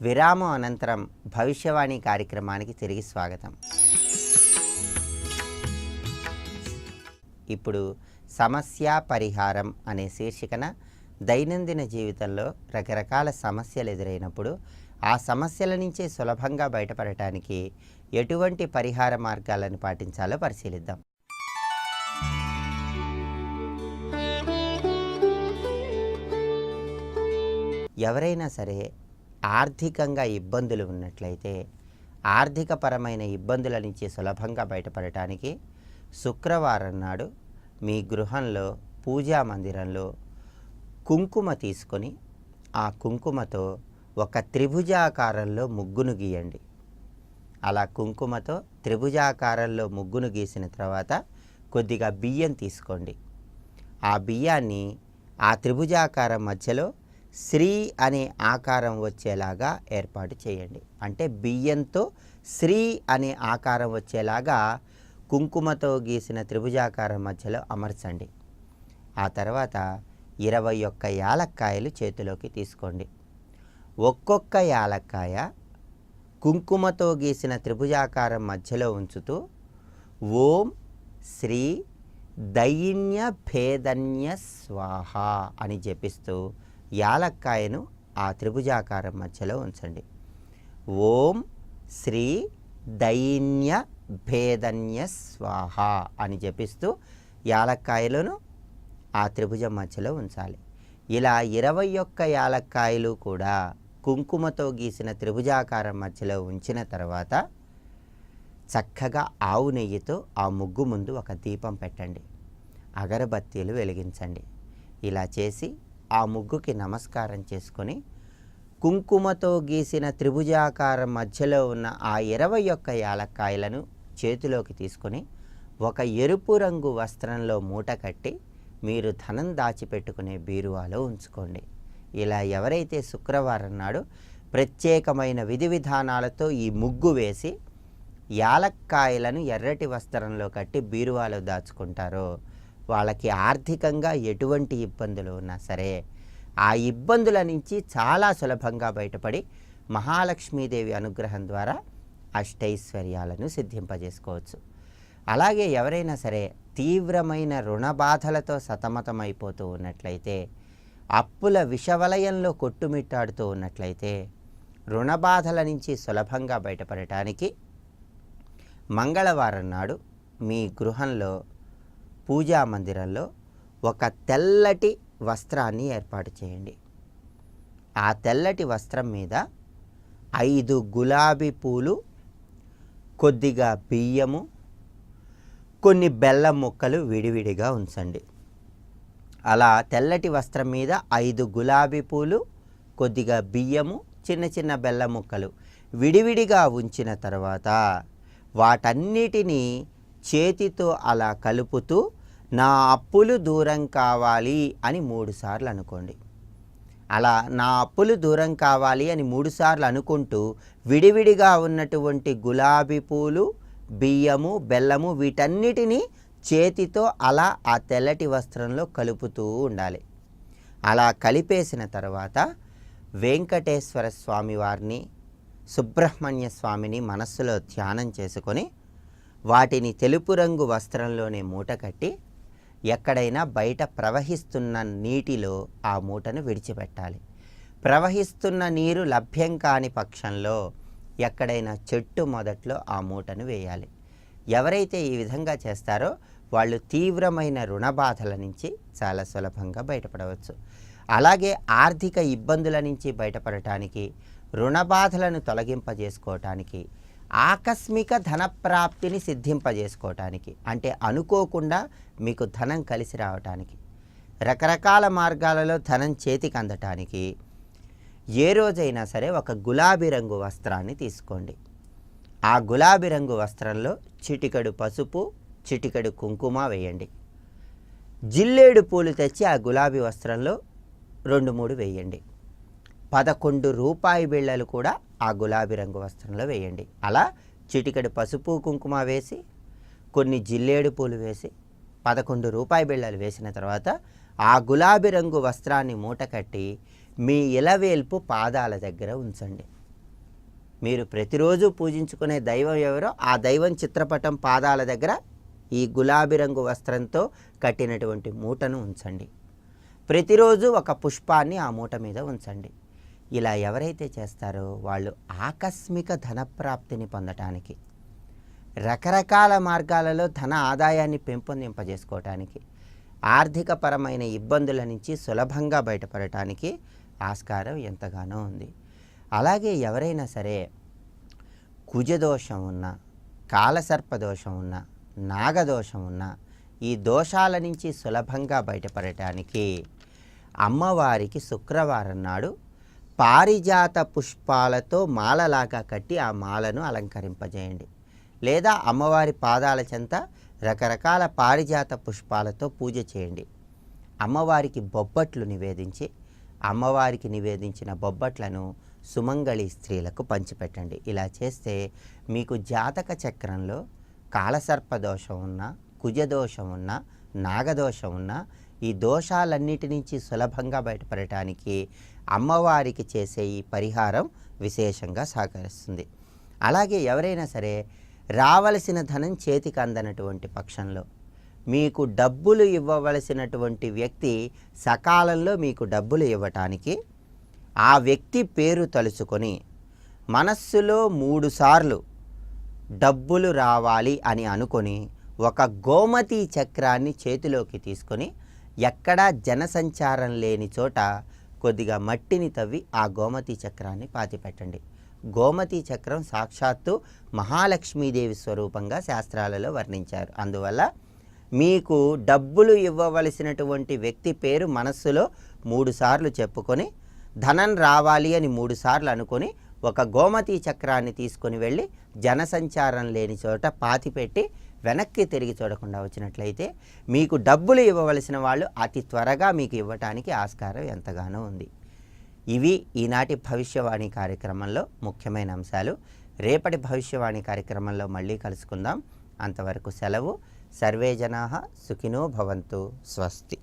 విరామం అనంతరం భవిష్యవాణి కార్యక్రమానికి తిరిగి స్వాగతం. ఇప్పుడు సమస్య పరిహారం అనే శీర్షికన దైనందిన జీవితంలో రకరకాల సమస్యలు ఎదురైనప్పుడు ఆ సమస్యల నుంచే సులభంగా బయటపడటానికి ఎటువంటి పరిహార మార్గాలను పాటించాలో పరిశీలిద్దాం. ఎవరైనా సరే ఆర్థికంగా ఇబ్బందులు ఉన్నట్లయితే ఆర్థికపరమైన ఇబ్బందుల నుంచి సులభంగా బయటపడటానికి శుక్రవారం నాడు మీ గృహంలో పూజా మందిరంలో కుంకుమ తీసుకొని ఆ కుంకుమతో ఒక త్రిభుజాకారంలో ముగ్గును గీయండి. అలా కుంకుమతో త్రిభుజాకారంలో ముగ్గును గీసిన తర్వాత కొద్దిగా బియ్యం తీసుకోండి. ఆ బియ్యాన్ని ఆ త్రిభుజాకారం మధ్యలో శ్రీ అనే ఆకారం వచ్చేలాగా ఏర్పాటు చేయండి. అంటే బియ్యంతో శ్రీ అనే ఆకారం వచ్చేలాగా కుంకుమతో గీసిన త్రిభుజాకారం మధ్యలో అమర్చండి. ఆ తర్వాత ఇరవై ఒక్క యాలక్కాయలు చేతిలోకి తీసుకోండి. ఒక్కొక్క యాలక్కాయ కుంకుమతో గీసిన త్రిభుజాకారం మధ్యలో ఉంచుతూ ఓం శ్రీ దైన్య భేదన్య స్వాహ అని జపిస్తూ యాలక్కాయను ఆ త్రిభుజాకారం మధ్యలో ఉంచండి. ఓం శ్రీ దైన్య భేదన్య స్వాహ అని జపిస్తూ యాలక్కాయలను ఆ త్రిభుజం మధ్యలో ఉంచాలి. ఇలా ఇరవై ఒక్క యాలక్కాయలు కూడా కుంకుమతో గీసిన త్రిభుజాకారం మధ్యలో ఉంచిన తర్వాత చక్కగా ఆవు నెయ్యితో ఆ ముగ్గు ముందు ఒక దీపం పెట్టండి. అగరబత్తీలు వెలిగించండి. ఇలా చేసి ఆ ముగ్గుకి నమస్కారం చేసుకొని కుంకుమతో గీసిన త్రిభుజాకారం మధ్యలో ఉన్న ఆ ఇరవై ఒక్క యాలక్కాయలను చేతిలోకి తీసుకొని ఒక ఎరుపు రంగు వస్త్రంలో మూట కట్టి మీరు ధనం దాచిపెట్టుకునే బీరువాలో ఉంచుకోండి. ఇలా ఎవరైతే శుక్రవారం నాడు ప్రత్యేకమైన విధి విధానాలతో ఈ ముగ్గు వేసి యాలక్కాయలను ఎర్రటి వస్త్రంలో కట్టి బీరువాలో దాచుకుంటారో వాళ్ళకి ఆర్థికంగా ఎటువంటి ఇబ్బందులు ఉన్నా సరే ఆ ఇబ్బందుల నుంచి చాలా సులభంగా బయటపడి మహాలక్ష్మీదేవి అనుగ్రహం ద్వారా అష్టైశ్వర్యాలను సిద్ధింపజేసుకోవచ్చు. అలాగే ఎవరైనా సరే తీవ్రమైన రుణ బాధలతో సతమతమైపోతూ ఉన్నట్లయితే అప్పుల విషవలయంలో కొట్టుమిట్టాడుతూ ఉన్నట్లయితే రుణ బాధల నుంచి సులభంగా బయటపడటానికి మంగళవారం నాడు మీ గృహంలో పూజా మందిరంలో ఒక తెల్లటి వస్త్రాన్ని ఏర్పాటు చేయండి. ఆ తెల్లటి వస్త్రం మీద ఐదు గులాబీ పూలు కొద్దిగా బియ్యము కొన్ని బెల్లం ముక్కలు విడివిడిగా ఉంచండి. అలా తెల్లటి వస్త్రం మీద ఐదు గులాబీ పూలు కొద్దిగా బియ్యము చిన్న చిన్న బెల్లం ముక్కలు విడివిడిగా ఉంచిన తర్వాత వాటన్నిటినీ చేతితో అలా కలుపుతూ నా అప్పులు దూరం కావాలి అని మూడుసార్లు అనుకోండి. అలా నా అప్పులు దూరం కావాలి అని మూడుసార్లు అనుకుంటూ విడివిడిగా ఉన్నటువంటి గులాబీ పూలు బియ్యము బెల్లము వీటన్నిటినీ చేతితో అలా ఆ తెల్లటి వస్త్రంలో కలుపుతూ ఉండాలి. అలా కలిపేసిన తర్వాత వెంకటేశ్వర స్వామి వారిని సుబ్రహ్మణ్య స్వామిని మనస్సులో ధ్యానం చేసుకొని వాటిని తెలుపు రంగు వస్త్రంలోనే మూట కట్టి ఎక్కడైనా బయట ప్రవహిస్తున్న నీటిలో ఆ మూటను విడిచిపెట్టాలి. ప్రవహిస్తున్న నీరు లభ్యం కాని పక్షంలో ఎక్కడైనా చెట్టు మొదట్లో ఆ మూటను వేయాలి. ఎవరైతే ఈ విధంగా చేస్తారో వాళ్ళు తీవ్రమైన రుణ బాధల నుంచి చాలా సులభంగా బయటపడవచ్చు. అలాగే ఆర్థిక ఇబ్బందుల నుంచి బయటపడటానికి రుణ బాధలను తొలగింపజేసుకోవటానికి ఆకస్మిక ధన ప్రాప్తిని సిద్ధింపజేసుకోవటానికి అంటే అనుకోకుండా మీకు ధనం కలిసి రావటానికి రకరకాల మార్గాలలో ధనం చేతికి అందటానికి ఏ రోజైనా సరే ఒక గులాబీ రంగు వస్త్రాన్ని తీసుకోండి. ఆ గులాబీ రంగు వస్త్రంలో చిటికెడు పసుపు చిటికెడు కుంకుమ వేయండి. జిల్లేడు పూలు తెచ్చి ఆ గులాబీ వస్త్రంలో రెండు మూడు వేయండి. పదకొండు రూపాయి బిళ్ళలు కూడా ఆ గులాబీ రంగు వస్త్రంలో వేయండి. అలా చిటికడి పసుపు కుంకుమ వేసి కొన్ని జిల్లేడు పూలు వేసి పదకొండు రూపాయి బిళ్ళలు వేసిన తర్వాత ఆ గులాబీ రంగు వస్త్రాన్ని మూట కట్టి మీ ఇలవేల్పు పాదాల దగ్గర ఉంచండి. మీరు ప్రతిరోజు పూజించుకునే దైవం ఎవరో ఆ దైవం చిత్రపటం పాదాల దగ్గర ఈ గులాబీ రంగు వస్త్రంతో కట్టినటువంటి మూటను ఉంచండి. ప్రతిరోజు ఒక పుష్పాన్ని ఆ మూట మీద ఉంచండి. ఇలా ఎవరైతే చేస్తారో వాళ్ళు ఆకస్మిక ధనప్రాప్తిని పొందటానికి రకరకాల మార్గాలలో ధన ఆదాయాన్ని పెంపొందింపజేసుకోవటానికి ఆర్థికపరమైన ఇబ్బందుల నుంచి సులభంగా బయటపడటానికి ఆస్కారం ఎంతగానో ఉంది. అలాగే ఎవరైనా సరే కుజదోషం ఉన్న కాలసర్పదోషం ఉన్న నాగదోషం ఉన్న ఈ దోషాల నుంచి సులభంగా బయటపడటానికి అమ్మవారికి శుక్రవారం నాడు పారిజాత పుష్పాలతో మాలలాగా కట్టి ఆ మాలను అలంకరింపజేయండి. లేదా అమ్మవారి పాదాల చెంత రకరకాల పారిజాత పుష్పాలతో పూజ చేయండి. అమ్మవారికి బొబ్బట్లు నివేదించి అమ్మవారికి నివేదించిన బొబ్బట్లను సుమంగళి స్త్రీలకు పంచిపెట్టండి. ఇలా చేస్తే మీకు జాతక చక్రంలో కాలసర్ప దోషం ఉన్న కుజదోషం ఉన్న నాగదోషం ఉన్న ఈ దోషాలన్నిటి నుంచి సులభంగా బయటపడటానికి అమ్మవారికి చేసే ఈ పరిహారం విశేషంగా సహకరిస్తుంది. అలాగే ఎవరైనా సరే రావలసిన ధనం చేతికి అందనటువంటి పక్షంలో మీకు డబ్బులు ఇవ్వవలసినటువంటి వ్యక్తి సకాలంలో మీకు డబ్బులు ఇవ్వటానికి ఆ వ్యక్తి పేరు తలుచుకొని మనస్సులో మూడుసార్లు డబ్బులు రావాలి అని అనుకొని ఒక గోమతి చక్రాన్ని చేతిలోకి తీసుకొని ఎక్కడా జనసంచారం లేని చోట కొద్దిగా మట్టిని తవ్వి ఆ గోమతి చక్రాన్ని పాతిపెట్టండి. గోమతి చక్రం సాక్షాత్తు మహాలక్ష్మీదేవి స్వరూపంగా శాస్త్రాలలో వర్ణించారు. అందువల్ల మీకు డబ్బులు ఇవ్వవలసినటువంటి వ్యక్తి పేరు మనస్సులో మూడుసార్లు చెప్పుకొని ధనం రావాలి అని మూడుసార్లు అనుకొని ఒక గోమతి చక్రాన్ని తీసుకొని వెళ్ళి జనసంచారం లేని చోట పాతిపెట్టి వెనక్కి తిరిగి చూడకుండా వచ్చినట్లయితే మీకు డబ్బులు ఇవ్వవలసిన వాళ్ళు అతి త్వరగా మీకు ఇవ్వటానికి ఆస్కారం ఎంతగానో ఉంది. ఇవి ఈనాటి భవిష్యవాణి కార్యక్రమంలో ముఖ్యమైన అంశాలు. రేపటి భవిష్యవాణి కార్యక్రమంలో మళ్ళీ కలుసుకుందాం. అంతవరకు సెలవు. సర్వే జనా సుఖినో భవంతు. స్వస్తి.